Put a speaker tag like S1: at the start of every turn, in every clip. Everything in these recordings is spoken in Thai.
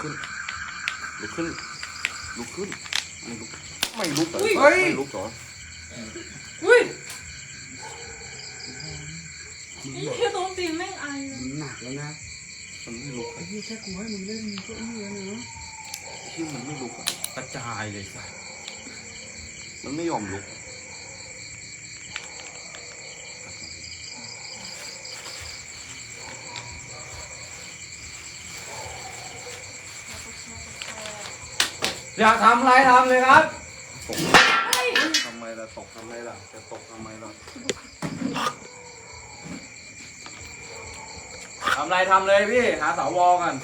S1: ขึ้นลุกขึ้นลุกขึ้นไม่ลุกไม่ลุกเหรอ
S2: เฮ้ย
S1: ไม่ลุกเหรอ
S2: อุ้ย
S3: ไอ้เหี้ยโดนตีนแม่งไอเลย
S2: มันหนักแล้วนะ
S1: มันไม่ลุก
S2: ไอ้เหี้ยแค่กูให้มึงเล่นมึงก็เอื้อนะ
S1: ที่มันไม่ลุกอะ
S4: กระจายเลยสัส
S1: มันไม่ยอมลุก
S4: อยากทำอะไรทำเลยครับ
S1: ตกทำไมล่ะตกทำไมล่ะจะตกทำไมล่ะ
S4: ทำอะไรทำเลยพี่หาเสาวอกัน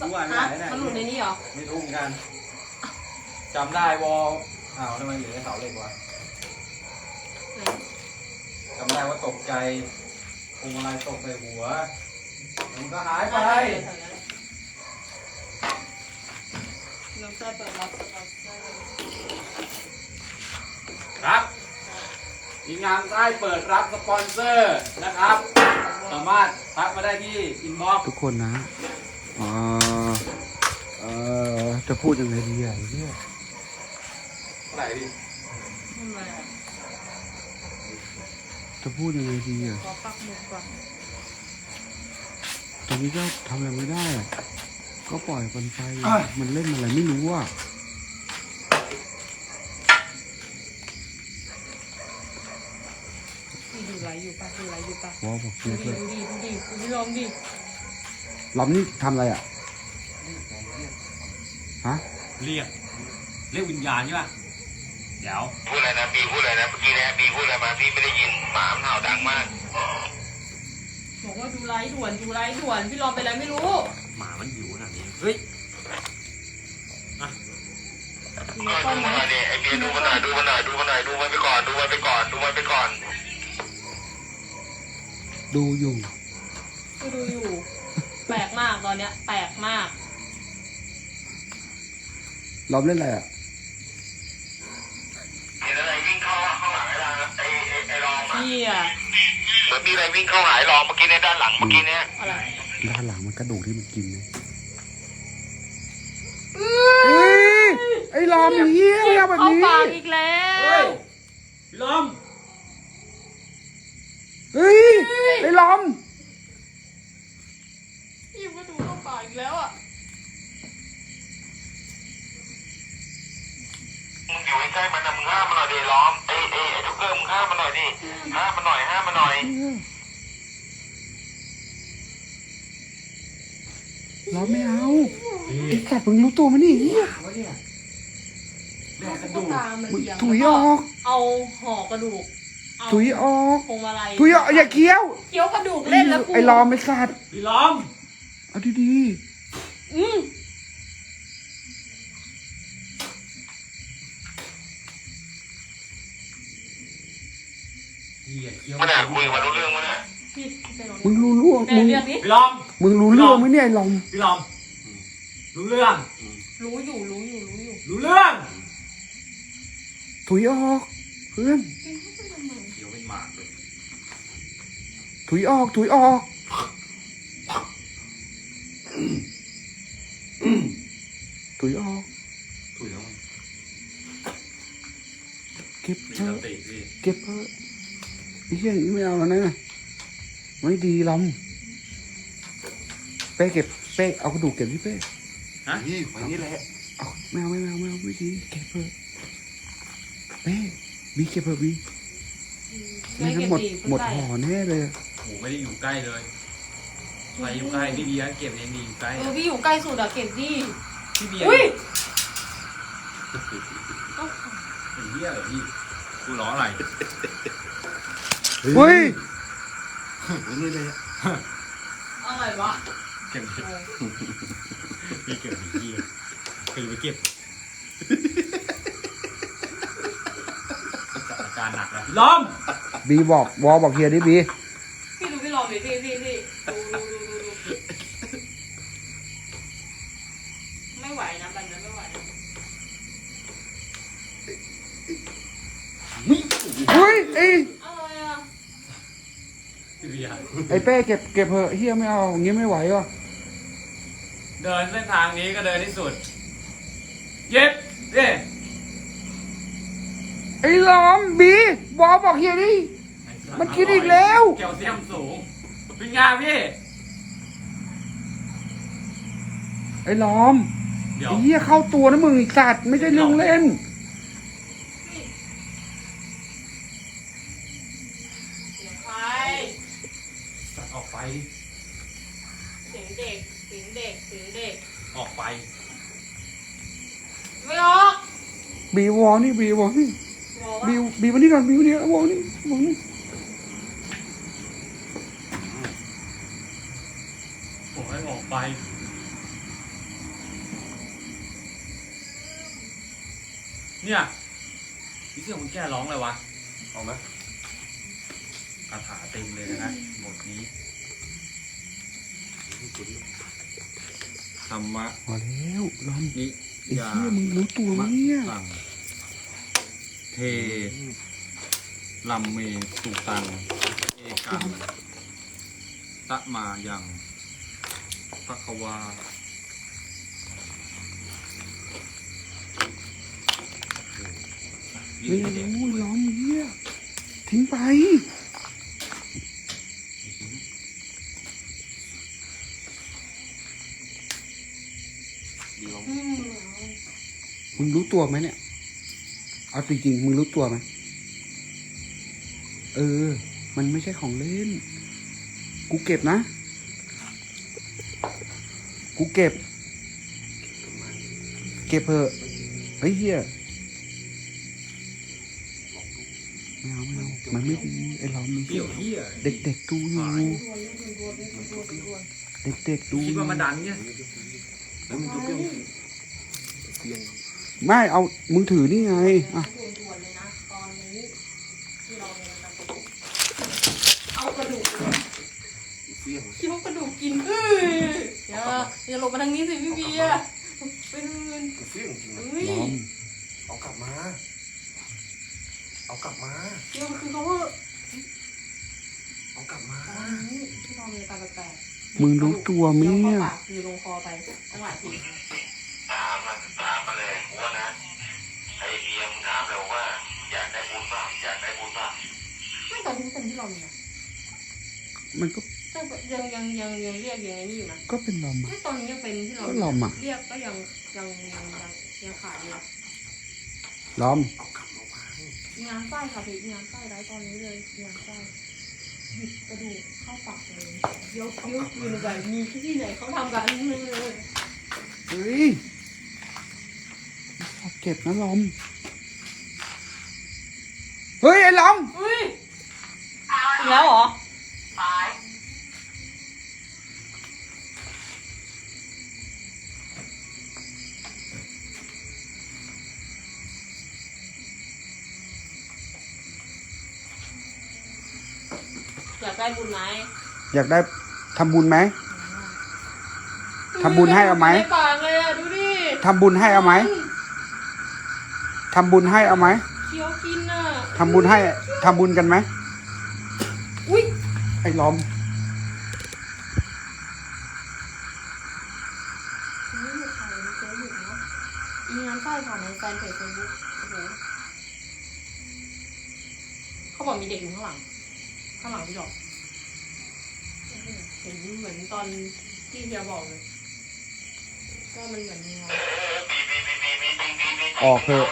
S4: รู้ว่าไหน
S3: ฮะ
S4: ไหน
S3: มันหลุดในนี้เหรอ
S4: ไม่รู้เหมือนกันจำได้วออ้าวทำไมเหลือเสาเหล็กวะจำได้ว่าตกใจพวงมาลัยตกใส่หัวมันก็หายไป
S3: น้ำใส่เปิดรับสปอนเซอร์
S4: ครับทีมงานใต้เปิดรับสปอนเซอร์นะครับ สามารถทักมาได้ที่อินบ็อกซ์
S2: ทุกคนนะเอ่อเอ่อจะพูดยังไงดีอะไอ้เนี่ย
S4: เท่าไหร่พี่
S3: ทำไมอะ
S2: จะพูดยังไงดีอะ
S3: ขอปักหมุดก่อน
S2: ตอนนี้ก็ทำอะไรไม่ได้อะ ก็ปล่อยมันไปมันเล่นอะไรไม่รู้อะ
S3: พี่ดูไลฟ์อยู่ปะดูไลฟ์อยู่ปะ
S2: วอบอก
S3: ดู
S2: เพื่อน
S3: ดิ
S2: เพื่อน
S3: ดูดิดูดิดูพี่ลองดิ
S2: ล้อมนี่ทำอะไรอะ ฮะ
S4: เรียก เรียกวิญญาณใช่ป่ะ เดี๋ยว
S5: พูดอะไรนะปีพูดอะไรนะเมื่อกี้นะปีพูดอะไรมาพี่ไม่ได้ยินหมามันเห่าดังมาก
S3: บอกว่าดูไลฟ์ด่วนดูไลฟ์ด่วนพี่ลองไปนอะไรไม่รู้
S4: ดูน
S3: ไหม
S5: มันหน่อยดิไอเบียร์ดูมันหน่อยดูมันหน่อยดูมันหน่อยดูมันไปก่อนดูมันไปก่อนดูมันไปก่อน
S2: ดูอยู่
S3: ก็ดูอยู่ แปลกมากตอนเนี้ย แปลกมาก
S2: ล้อมเล่นอะไรอะ
S5: เห็นอะไรวิ่งเข้าข้างหลังไอ้รางไอ้ไอ้ไอ้รองอะ
S3: พี่อะ
S5: เหมือนมีอะไรวิ่งเข้าหายรองเมื่อกี้ในยด้านหลังเมื่อกี้เนี้ย
S3: อะไร
S2: ด้านหลังมันกระดูกที่มันกินเลยเฮ้ย ไอ้ล้อมอย่างเงี้ยไม่เอาแบบ
S3: เข้า
S2: นี้
S3: ปากอีกแล้
S4: เฮ้
S3: วย
S4: พี่ลม
S2: เฮ้ย ไอ้ล้อม
S3: พี่ก็ดูเข้าปากอีกแล้วอะ
S5: มึงอยู่ใกล้ๆมันนะมึงห้ามมันหน่อยดิล้อมไอ้ไอ้ไอ้ทุกเกอร์มึงห้ามมันหน่อยดิห้ามมันหน่อยห้ามมันหน่อย
S2: ล้อมไม่เอาไอ้สัตว์มึงรู้ตัวมั้ยนี่เหี้ย
S4: วะเนี่ย แดกกระ
S3: ตุ๊
S4: ดู
S3: ก
S4: ก
S3: ตามัน
S2: มึง
S3: เอียง
S2: ถุย
S3: แล้ว
S2: ออก
S3: เอาห่อกระดูกเอา
S2: ถุยออก
S3: พวงมาลัย
S2: ถุยออกอย่าเคี้ยว
S3: เคี้ยวกระดูกเล่นแล้วกู
S2: ไอ้ล้อมไอ้สัตว์
S4: พี่ลม
S2: เอาดี
S3: อืม
S4: เหี้ยเคี้ยว
S5: มันน่ะคุยกับมันรู้เรื่องมั้ยน่ะ
S3: พี่ไปลอง
S2: ๆมึงรู้เรื่อง
S3: แม่
S2: มึง
S3: เรียกนี้
S4: พี่ลม
S2: มึงรู้เรื่องไหมเนี่ยไอ้ล้อม
S4: พี่ลมรู้เรื่อง
S3: รู้อยู่รู้อยู่รู้อยู่
S4: รู้เรื่อง
S2: ถุยออก เพื่อน
S4: เคี้ยวเป็นหมากเลย
S2: ถุยออก ถุยออก ถุยออก
S4: ถุยแล้ว
S2: เก็บ
S4: มี
S2: เถ
S4: ส
S2: อะ
S4: ติพี่
S2: เก็บเถอะไอ้เหี้ยอย่างนี้ไม่เอาแล้วนะ ไม่ดีล้อมเป้เก็บ เป้เอากระดูกเก็บที่เป้
S1: นี่ไว้นี่แหละ
S2: เอาไม่เอาไม่เอาไม่เอาไม่ดี เก็บเถอะ เป้บีเก็บเถอะบีไม่งั้นหมดหมดห่อแน่เลยอะ
S4: โหไม่ได้อยู่ใกล้เลยใครอยู่ใกล้พี่เบียร์เก็บเองดีอยู่ใกล้
S3: เออพี่อยู่ใกล้สุดอะเก็บดิ
S4: พี่เบียร์
S3: อุ้ย
S4: เป็นเหี้ยเหรอพี่กูร้องอะไร
S2: เฮ้ย
S1: ไว้นี่เลย
S3: อะไรวะ
S4: เก็บพี่เก็บไอ้เหี้ยเคยไปเก็บสถาน การณ์หนักแล้วพี่ล้อม
S2: บีบอกวอบอกเฮียดิบี
S3: พี่ดูพี่ลองดิพี่พี่พี่ดูดูดูดูดูไม่ไหวนะแบบนั้นไม่ไหวนะ
S2: เฮ้ยไอ้
S3: อะไรอะ
S4: พี่เบียร์
S2: ไอ้เป้เก็บเก็บเถอะเฮียไม่เอาอย่างงี้ไม่ไหวว่ะ
S4: เดินเส้นทางนี้ก็เดินที่สุด เย็บเด้
S2: ไอ้ล้อมบีวอบอกเฮียดิ มันคิดอีกแล้ว
S4: เกี่ยวเสียมสูงเป็นไงพี่
S2: ไอ้ล้อม
S4: เดี๋ยว
S2: ไอ้เหี้ยเข้าตัวนะมึงไอ้สัตว์ไม่ใช่เรื่องเล่น
S3: เสียงใคร
S4: ตัดออกไป
S3: เสียงเด็ก เสียงเด็ก เสียงเด็ก
S4: ออกไป
S3: ไม่ออก
S2: บีวอนี่บีวอนี่
S3: บอกว่า
S2: บีบีวันนี้ก่อนบีวันนี้วอนี่วอนี่
S4: ผมให้ออกไป เนี่ยนี่เสียงมันแก้ร้องเลยวะ
S1: เอาไหม
S4: คาถาเต็มเลยนะหมดนี้ธรรมะ
S2: พอแล้วล้อม
S4: นิ
S2: ไอ้
S4: ยา
S2: เหี้ยมึงรู้ตัวไหมเนี่ย
S4: ตัง เทลัมเมสุตัง เอกังตะมายังภควา
S2: ไม่รู้ล้อมเหี้ยทิ้งไป
S1: ดีลอง
S3: อืม
S2: มึงรู้ตัวไหมเนี่ย เอาจริงๆมึงรู้ตัวไหมเออ มันไม่ใช่ของเล่น กูเก็บนะ กูเก็บ เก็บเถอะเฮ้ยเฮียไม่เอาไม่เอามันไม่ดีไอ้เรามี
S4: เปี่ยวเฮีย
S2: เด็กๆดูอยู่เด็กๆดูอ
S4: คิด
S2: ยู่
S4: ว่ามาดันเนี่ย
S1: เฮ้ยมันจะเปรี้ยวเปรี้ยว
S2: ไม่เอามึงถือนี่ไงอะ
S3: ด่วนๆเลยนะตอนนี้ที่เราเนี่ยกำลังจะเอากระดูก
S1: เสี้ยว
S3: คิดว่ากระดูกกินเอ้ยอย่าอย่าหลบมาทางนี้สิพี่เบียร์ไปทางอื่น
S1: เปรี้ยวจริงนะ
S3: เฮ้ย
S2: ล้อม
S1: เอากลับมา เอากลับมา
S3: เดี๋ยวคือเขาว่า
S1: เอากลับมา
S3: ตอนนี้ที่เรามีอาการแปลกๆ
S2: มึงรู้ตัวไหมเนี่ย
S3: อาข้าปากคือลงคอไปตั้งหลายที
S5: ถามมาถาม มาเลยว่านะไอเบียมถามเราว่า อยากได้บุญเปล่าอยากได้บุญเปล่า
S3: ไม่ตอนนี้เป็นที่เราเนี่ย
S2: มันก็
S3: แต่ยังยังยังยังเรียกยังไงนี่อยู่นะ
S2: ก็เป็นลมอะ
S3: ไม่ตอนนี้ยังเป็นที่เรา
S2: ก็ลอมอะ
S3: เรียกก็ยังยังยังยังยังขาดอยู่นะ
S2: ล้อม
S1: เอากลับมาบ้าง
S3: งานไส้ค่ะพี่งานไส้ได้ตอนนี้เลยงานไส้หยิบกระดูกเข้าปากเลยยกนิ้วคืนไปมีที่ไหนเขาทำกันเลย
S2: เฮ้ย เอาเก็บนะล้อมเฮ้ยไอ้ล้อม
S3: เฮ้ยอีกแล้วเหรออยากได้บุญไหม
S2: อยากได้ทำบุญไหมทำบุญให้เอาไหม
S3: ในปากเลยอะดูดิ
S2: ทำบุญให้เอาไหม ทำบุญให้เอาไหม
S3: เคี้ยวกินอะ
S2: ทำบุญให้ทำบุญกันไหม
S3: อุ้ย
S2: ไอ้ล้อม
S3: นี่หยุดถ่ายในเฟซบุ๊กเนาะอีงานใต้ค่ะในแฟนเพจเฟซบุ๊กโอ้โหเขาบอกมีเด็กอยู่ข้างหลัง ข้างหลังพี่ดอกโอ้โหเห็นเหมือนตอนที่เฮียบอกเลยก็มันเหมือนเงา
S5: เออบีบีบีบีบีจริงบีบี
S2: ออกเถอะ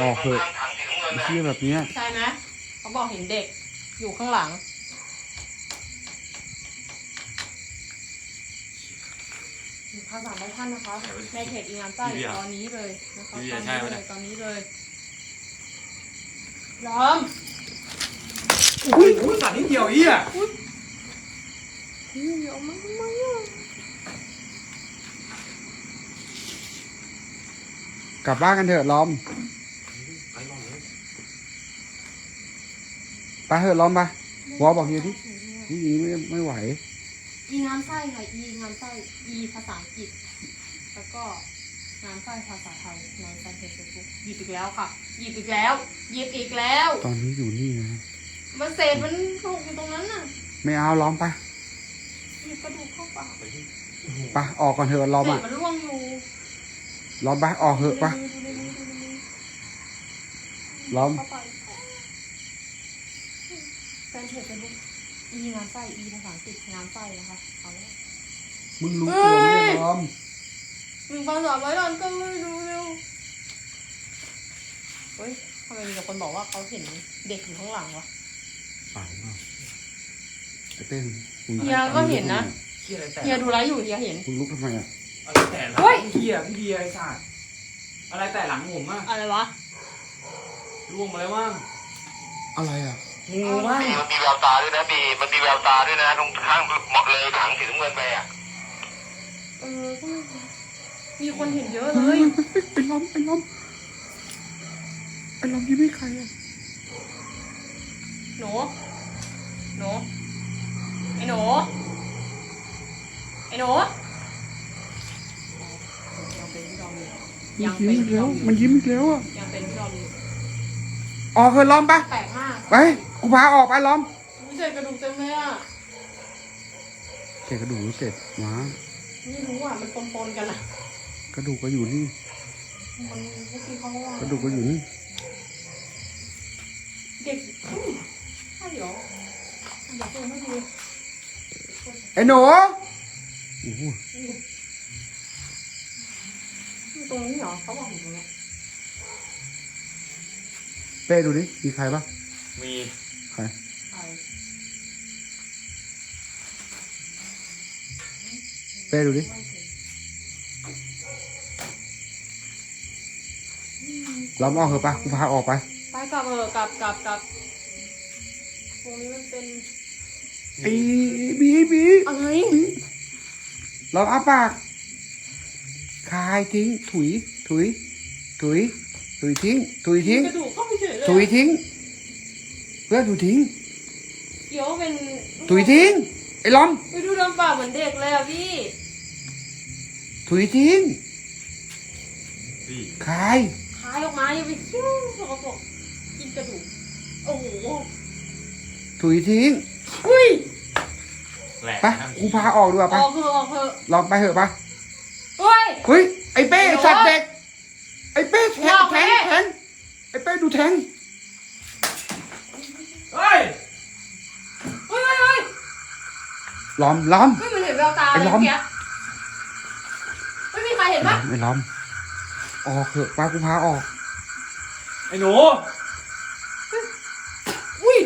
S2: ออกเถอะ
S5: ข้างถังสีน้ำเงิน
S2: ไอ้
S5: นะ
S2: เชี่ยแบบเนี้ย
S3: ใช่ไหมเขาบอกเห็นเด็กอยู่ข้างหลัง ภาษาได้ท่านนะคะในเพจอีงานใต้ตอนนี้เลยนะคะตอนนี้เลยตอนนี้เลยยอม
S4: อุ้ยอุ้ยสัตว์นิดเดียวเฮีย
S3: พี่ยอมมาทำไมอะ
S2: กลับบ้านกันเถอะล้อม
S1: ไปลองเลย
S2: ไปเถอะล้อมไปวอบอกเฮียดินี่ไม่ไม่ไหว
S3: อีงานไส้ค่ะอีงานไส้อีภาษาอังกฤษ แล้วก็งานไส้ภาษาไทยในแฟนเพจเฟซบุ๊กหยิบอีกแล้วค่ะ หยิบอีกแล้ว หยิบอีกแล้ว
S2: ตอนนี้อยู่นี่นะ
S3: มันเศษมันถูกอยู่ตรงนั้นน่ะ
S2: ไม่เอาล้อมไป
S3: หยิบกระดูกเข้าปาก
S1: ไปที่
S3: ห
S2: ไปออกก่อนเถอะล้อม
S3: เศษ
S2: อะ
S3: มันร่วงอยู่
S2: ล้อมไปออกเถอะไป
S3: ดูในมือดูในมือ
S2: ล้อม
S3: เข้าไปแฟ นเพจเฟซบุ๊กอีงานไส้อีภาษาอังกฤษงานไส้นะคะเอาแล้ว
S2: มึงรู้ตัวไหมเนี่ยล้อม
S3: หนึ่งพันสามร้อยล้านก็ไม่ดูเร็วเฮ้ยทำไมมีแต่คนบอกว่าเขาเห็นเด็กอยู่ข้างหลังวะ
S2: เปล่าเปล่าไอ้เต้นมึง
S3: เฮียก็เห็นนะ
S4: เฮียอะไรแต่
S3: เฮียดูไลฟ์อยู่เฮียเห็น
S2: มึงลุกทำไมอะ
S4: อะไรแต่หลัง
S3: เฮ้ย
S4: เฮียพี่เบียร์ไอ้สัตว์อะไรแต่หลังผมอะ
S3: อะไรวะ
S4: ล่วงมาแล้วมั้ง
S2: อะไรอะ
S4: งูมั้ง
S5: บีมันมีแววตาด้วยนะบีมันมีแววตาด้วยนะตรงข้างเหมาะเลยถังสีน้ำเงินไปอะ
S3: เออก็ไม่รู้มีคนเห็นเยอะเลย
S2: ไอ้ล้อมไอ้ล้อมไอ้ล้อมยิ้มให้ใครอะ
S3: หนูหนูไอ้หนูไอ้หนูยังเป็นพี่ดอมอยู่
S2: มัน
S3: ยัง
S2: ยิ้ม
S3: เป็น
S2: อีก
S3: พี่ด
S2: แล้
S3: อ
S2: ว
S3: มอยู่
S2: มันยิ้มอีกแล้วอะ
S3: ยังเป็นพี่ดอมอยู่
S2: ออกเถอะล้อมไป
S3: แปลกมาก
S2: ไป กูพาออกไปล้อม
S3: ไม่ใช่กระดูกเต็มเลยอะ
S2: เศษกระดูกหรือเศษหมา
S3: ไม่รู้อะมันปนๆกันอะ
S2: กระดูกก็อยู่นี่
S3: มันเมื่อกี้เขาว่าก
S2: ระดูกก็อยู่นี่
S3: เด็กอุ้ยใช่เหรอเดี๋ยวเจอไม่ดู
S2: ไอ้หนูโอ้โห
S3: ตรงนี้เหรอเขาบอกอยู่ตรงเนี้ย
S2: เป้ดูดิ มีใครปะ
S4: มี
S2: ป้ดูดิล้อมออกเถอะปะกูพาออกไป
S3: ไปกลับเออกลับกลับกลับตรงนี้มันเป็น
S2: ไอ้บีบี
S3: อะไร
S2: เราอ้าปากคายทิ้ง ถุย ถุย ถุย ถุยทิ้ง ถุยทิ้ง
S3: กระดูกเข้าไปเฉยเลย
S2: ถุยทิ้ง เพื่อนถุยทิ้ง
S3: เกี่ยวเป็น
S2: ถุยทิ้ง ไอ้ล้อม
S3: ไปดูลำบากเหมือนเด็กเลยอะพี่
S2: ถุยทิ้ง
S4: พี่
S2: คาย
S3: คายออกมาอย่าไปคิ้วสกปรกกินกระดูกโอ้โห
S2: ถุยทิ้ง
S3: อุ้ย
S4: แหลก
S2: ไป
S4: นะ
S2: กูพาออกดีกว่า
S3: อ
S2: ไป
S3: อกเถอะออกเถอะ
S2: ลองไปเถอะปะ
S3: เฮ้ย
S2: เฮ้ยไอ้เป้
S3: ไอ้
S2: สัตว์
S3: โน้ต
S2: เด็กไอ้เป้แทง
S3: เอา
S2: แท
S3: เป้
S2: งแทงไอ้เป้ดูแทง
S4: เฮ้ย
S3: เฮ้ยเฮ้ยเฮ้ย
S2: ล้อมล้อม
S3: เฮ้ยมันเห็นแววตา
S2: ไอ้
S3: เลย
S2: ล้อม
S3: เมื่อกี้ไม่มีใคร เห็นปะ
S2: ไอ้ล้อม ออกเถอะป้ากูพาออก
S4: ไอ้หนู
S3: อุ้ย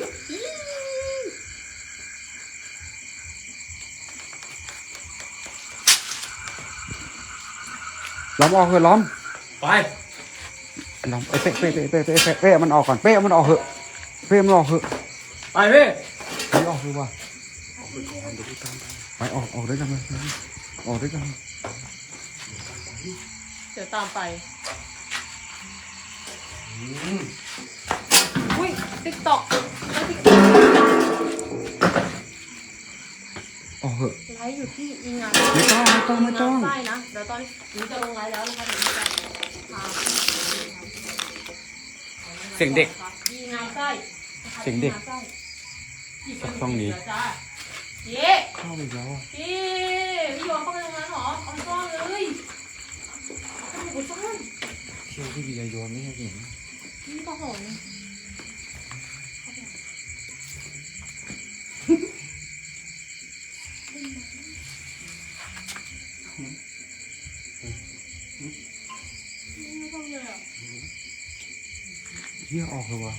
S2: ล้อมออกเถอะล้อม
S4: ไป
S2: ไอ้ล้อมไอ้เป้เป้เป้เป้เป้เป้เป้มันออกก่อนเป้มันออกเถอะเป้มันออกเถอะ
S4: ไปพี่
S2: ไปออกเลยว่ะออกไปก่อนเดี๋ยวกูตามไปไปออกออกด้วยกันเลยออกด้วยกัน
S3: เดี๋ยว ตามไปอุ้ยติ๊กต็อก
S2: ออกเถอะ
S3: ไลฟ์อยู่ที่อีงาน
S2: ไม่ต้องไม่ต้องไม่ต้อง
S3: งานใต้นะเดี๋ยวตอนนี้จะลงไลฟ์แล้วนะคะเดี๋ยวนี้จะพา
S2: เสียงเด็ก
S3: อีงานใต้
S2: เสียงเด็ก
S3: สัก
S2: ช่องนี้
S3: เย้
S2: เข้าอีกแล้วอะ
S3: ออก
S2: เลยว่ะ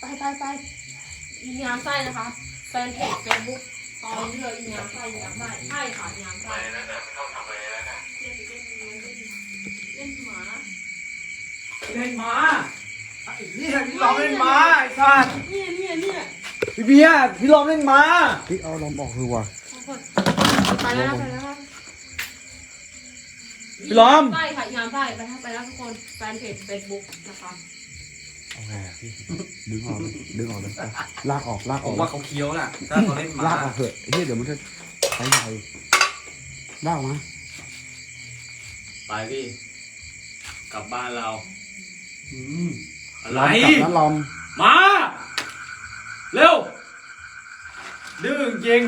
S3: ไปไปไปอีงามไส้นะคะแฟนเพจเฟซบุ๊กตอนนี้เลยอีงามไส้อีงามไส้ใช่ค่ะอีงามไส้
S5: ไปแล้วนะไม่ต้องทำอะไรแล้วนะ
S3: เล่นเล่นเล่นเล่นเล่นหมา
S4: เล่นมาไอ้เหี้ยพี่ลองเล่นมาไอ้สัตว์
S3: เนี่ยเนี่ยเนี่ย
S4: พี่เบียร์พี่ลองเล่นมา
S2: พี่เอาลอมออกเลยว่ะ
S3: ไปแล้วนะไปแล้วนะ
S4: พี่ล้อม
S3: ใช่ค่ะอีงามไส้ไปแล้วไปแล้วทุกคนแฟนเพจเฟซบุ๊กนะคะ
S2: เอาไงอะพี่ดึงออกเลยดึงออกเลยไปลากออกลาก
S4: ผ
S2: ออ
S4: ม
S2: ก
S4: ว่าเขาเคี้ยวน่ะ ถ้าเขาเล่นมา
S2: ลากออกเถอะเฮียเดี๋ยวมันจะใช้ใหญ่ลากออกมา
S4: ไปพี่กลับบ้านเรา
S2: อืม
S4: อะไร
S2: ลอมกลับนะลอม
S4: มา เร็ว ดื้อจริง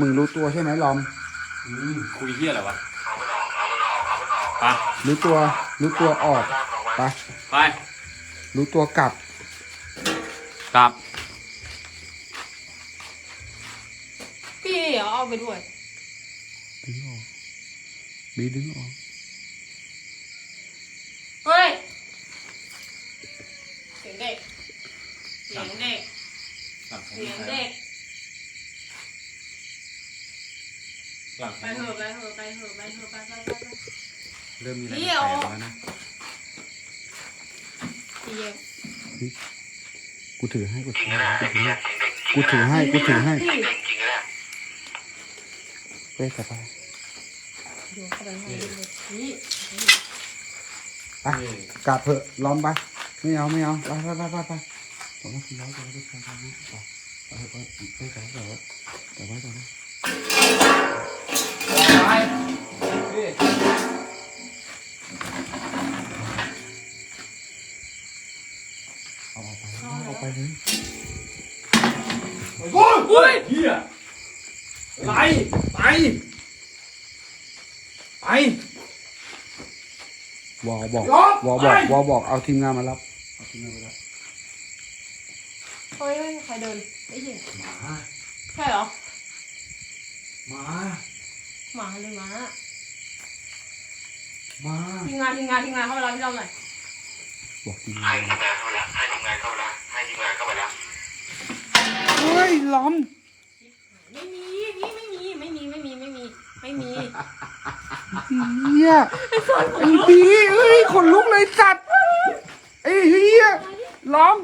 S2: มึงรู้ตัวใช่ไหมลอม
S4: รอืมคุยเฮียอะไรวะ
S5: เอามันออกเอามันออกเอามันออก
S4: ไป
S2: รู้ตัว รู้ตัวออก
S5: ลากออกไว้
S2: ไป
S4: ไป
S2: รู้ตัวกลับ
S4: กลับ
S3: พี่เดี๋ยวเอาไปด้วย
S2: ดึงออกบีดึงออก
S3: เฮ้ย เสียงเด็ก เสียงเด็กเสียงเด็ก
S4: หลัง
S3: ไปเถอะไปเถอะไปเถอะไปเถอะไปไปไปไป
S2: เริ่มมีอะไร
S3: เดี๋ยว
S2: แปลกๆแล้วนะ
S3: พี่เย็น
S2: กูถือให้กูถือให้กูถือให้กูถือให้กูถือให้
S5: เด็กจริงนะ
S2: เป้กลับไป
S3: ดูเข้าไปข้างในเลยนี่
S2: ไปกลับเถอะล้อมไปไม่เอาไม่เอาไปไปไปไปไปตรงนั้นคือร้อยตัวแล้วก็ใช้กันนะไปไปไปเป้กลับไปกลับไว้กลับไว้กลับไว้
S4: ไป
S2: เอาออกไปเลย
S4: โอ้ยเฮ้ยเฮียไปไปไป
S2: วอบอก
S4: ล้อม
S2: วอบอก
S4: ไป
S2: วอบอกเอาทีมงานมารับเอาทีมงานมารับ
S3: เฮ้ยไม่มีใครเดินไม่เห็น
S2: มา
S3: ใช่เหรอ
S2: มา
S3: หมาเลยหมา
S2: มา
S3: ทีมงานทีมงานทีมงานเข้าไปรับพี่เราหน่อย
S2: บอกทีม
S5: ให้
S2: งาน
S5: ทีมงานเข้าไปละให้ทีมงานเข้าไปละให้ ทีมงานเข้าไปละ
S2: เฮ้ยล้อม
S3: ไม่มีพี่ไม่มีไม่มีไม่มีไม่มีไม่มี
S2: เฮียไอ้บีเอ้ยขนลุกเลยสัตว์ไอ้เฮียล้อม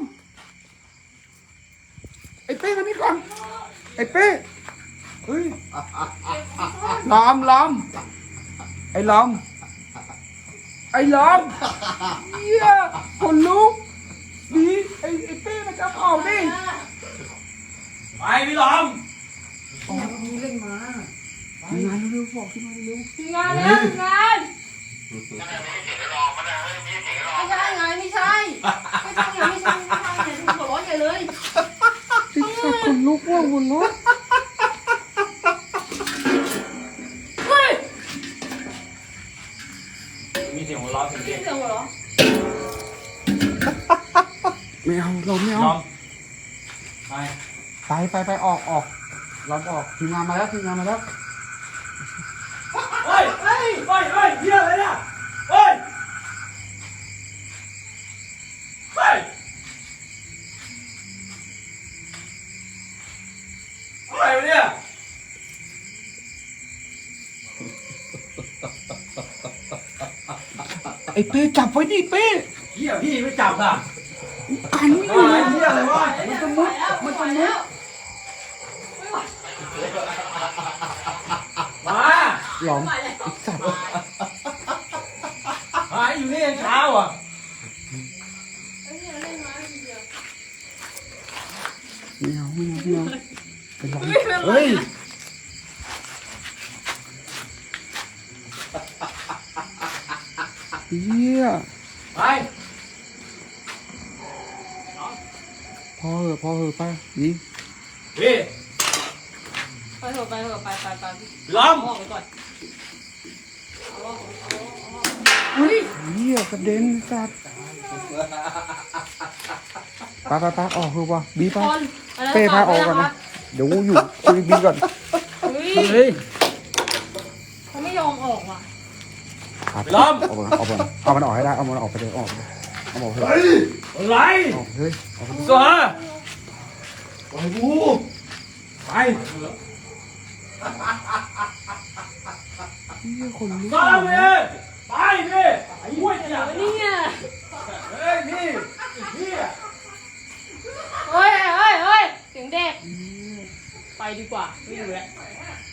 S2: ไอ้เป้มานี่ก่อนไอ้เป้เฮ้ยล้อมล้อมไอ้ล้อมไอ้ล้อมเฮียขนลุก ไอ้ไอ้เป้มันจะเอาดิ
S4: ไปพี่หลอม
S2: อ๋อมีเล่นมาทีมงานเร็วๆบอกทีมงานเร็ว
S3: ทีมงานแล้วทีมงาน
S5: นั่นแหละไม่ใช่เสียงรองมันนะไม่ใช่เสียงรอง
S3: ไม่ใช่ไงไม่ใช่ไม่ใช่ไงไม่ใช่ไม่ใช่เนี่ยดูหัวเร้อนใหญ่เลย
S2: ไอ้สัตว์ขนลุกว่ะขนลุก
S3: เฮ้ย
S4: มีเสียงหัวเราะเสียง
S3: พี่
S4: เด็ก
S3: เสียงหัวเราะ
S2: ไม่เอาเราไม่
S4: ห
S2: เอา
S4: ลอมไป
S2: ไปไปไปออกออก เราออกทีมงานมาแล้วทีมงานมาแล้ว
S4: เฮ้ยเฮ้ยเฮ้ยเฮ้ยเฮียอะไรเนี่ยเฮ้ยเฮ้ยอะไรวะเนี่ย
S2: ไอ้เป้จับไว้ดิเป้
S4: เฮียพี่ไม่จับอะ
S2: กันไม่อยู่
S4: อะไร
S2: เลย
S4: เฮียอะไรวะ
S3: มันจะมุดมันจะมุดไม่ไหว
S4: มา
S2: หลอม
S3: ไม่ไหวแล้ว
S2: ไอ้สัตว์
S4: หายอยู่นี่เช้าอะ
S3: เฮ้ยเล่นไม้ทีเดียว
S2: ไม่เอาไม่เอาไม่เอาไปลอง
S3: ไม่เป็นไร
S2: เฮ้ยเฮีย
S4: ไป
S2: พอเหอะพอเหอะไปนี่
S4: พี่
S3: ไปเถอะไปเถอะไปไปไป
S4: ล้อม
S3: เอาออกไปก่อนเอาออกเอาออกเอาออก
S2: เฮ้ยเฮียกระเด็นไอ้สัตว์ไปไปไปออกเถอะวะบีไป
S3: คนอันนั้น
S2: เป้พาออกก่อน
S3: ฝ
S2: นะ
S3: ไว้
S2: เดี๋ยวกูอยู่คุยบีก่อน
S3: เฮ้ย
S2: เฮ้ย
S3: เขาไม่ยอมออกว่ะ
S2: เอาไปเอาไปเอาไปเอามันออกให้ได้เอามันออกไปเลยออกไปเลยเอามันออกไปเลย
S4: อะไร
S2: ออกเฮ้ย ออกไปเลย
S4: เสือไปกูไป
S2: เฮียคนลุก
S4: ตามเลยไปพี่ไอ้ห้วยจะอยาก
S3: เฮ้ยเนี่ย
S4: เฮ้ยพี่ไอ้เฮีย
S3: เฮ้ยเฮ้ยเฮ้ยเสียงเด็ก ไปดีกว่าไม่อยู่แล้ว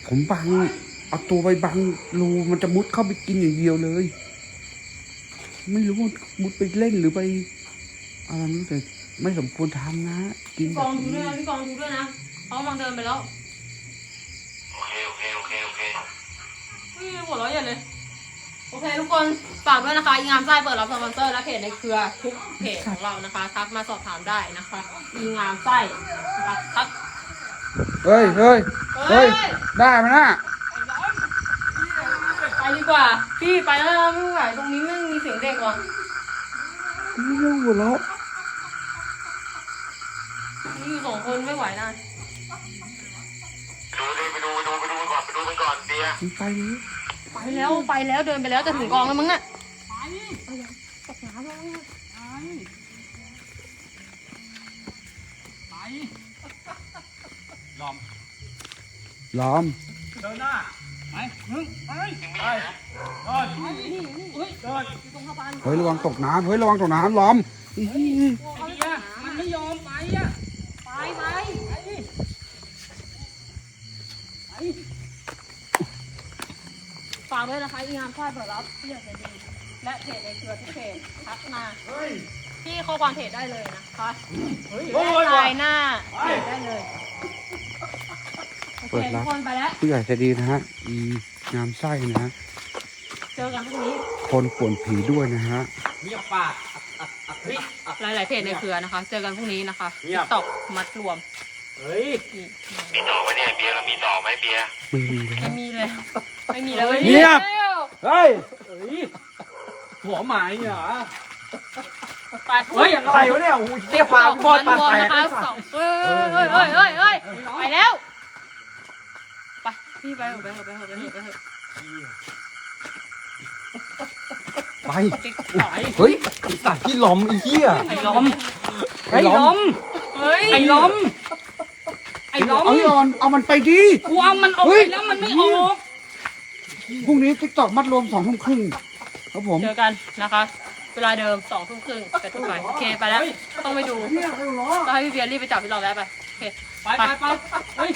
S2: ผมบัง เอาตัวไปบังรูมันจะมุดเข้าไปกินอย่างเดียวเลย ไม่รู้ว่ามุดไปเล่นหรือไปอะไรไม่รู้แต่ ไม่สมควรทำนะ กิน
S3: พี่
S2: แบ
S3: กอง
S2: บ
S3: ดูด้วย
S2: นี้
S3: นะพี่กองดูด้วยนะเขากำลังเดินไปแล้ว
S5: โอเค โอเค โอเค โอเค
S3: เฮ้ยหัวเราะใหญ่เลย โอเคทุกคนฝากด้วยนะคะอีงามไส้เปิดรับสปอนเซอร์และเพจในเครือทุกเพจของเรานะคะทักมาสอบถามได้นะคะอีงามไส้นะคะทัก
S2: เฮ้ยเฮ้ยเฮ้ย ได้ไหมนะ
S3: ไอ้ร้อนดีกว่า พี่ไปแล้วนะไม่ไหวตรงนี้ไม่มีเสียงเด็กว่ะ
S2: ไม่รู้หัวเราะ
S3: นี่ อยู่สองคนไม่ไหวนะ
S5: ดูดิไปดูไปดูไปดูไปก่อนไปดูไปก่อนเบียร์
S2: มันไปเลย
S3: ไปแล้วไปแล้วเดินไปแล้วจะถึงกองแล้วมั้งน่ะตกน้ำแล้วเนี่ย
S4: ลอม
S2: ล้อม
S4: เดินหน้าไปหนึ่งไปไปเดิน
S3: นี่นี่เฮ้ย
S4: เดิน
S3: อยู่ตรงสะพาน
S2: เฮ้ยระวังตกน้ำเฮ้ยระวังตกน้ำล้อมอี
S3: กลัวเขา
S4: ไอ้
S3: จะ
S4: เบีย
S3: ตก
S4: มัน
S3: น้ำ
S4: ไม่ยอมไปอะ
S3: ไปไปฝากด้วยนะคะอีงามพลาดเปิดรับที่อยากจะดีและเพจในเครือทุกเพจทักมาที่ข้อความเพจได้เลยนะคะและไลน์หน้าเพจได้เลยโอเคทุกคนไปแล้ว
S2: ผู้ใหญ่ใจดีนะฮะอีงามไส้นะฮะ
S3: เจอกันพรุ่งนี้
S2: คนป่วนผีด้วยนะฮะ
S4: เงียบปาก
S3: หลายๆเพจในเครือนะคะ เจอกันพรุ่งนี้นะคะ
S4: เงียบ
S3: ตอกมัดรวม
S4: เฮ้ย
S3: นี่
S5: มีต่อไหมเนี่ยเบียร์เรามีต่อไหมเบียร์
S2: ไม่มีแล้ว
S3: ไม่มีเลย ไม่มีเลย
S2: เงียบ
S4: เฮ้ยเฮ้ยหัวหมายเหรอ
S3: ไป
S4: เฮ้ยอะไรวะเนี่ยโอ้โหเตี้ยปากบอดปากแตก
S3: นะคะสองเฮ้ยเฮ้ยเฮ้ยเฮ้ยเฮ้ยไปแล้วไปพี่ไปเถอะไปเถอะไปเถอะไปเถอะไปเถอะ
S2: ไป
S3: ติ๊กต่อย
S2: เฮ้ยไอสัตว์ที่ล้อมไอ้เหี้ย
S3: ไอ้ล้อม
S2: ไอ้ล้อม
S3: เฮ้ย
S4: ไอ้ล้อมไอ้ล้อม
S2: เอาไอ้ออนเอามันไปดิ
S4: กูเอามันออก
S2: เฮ้
S4: ไป
S2: ย
S4: แล้วมันไม่ออก
S2: พรุ่งนี้ติ๊กตอกมัดรวมสองทุ่มครึ่งครับผม
S3: เจอกันนะคะ เวลาเดิมสองทุ่มครึ่งไปทุกไปโอเคไปแล้ว ต้องไปดู
S2: เนี่ยไอ้ล้อ
S3: ต้องให้พี่เบียร์รีบไปจับพี่รอแล้วไปโอเค
S4: ไปไปไปเฮ้ย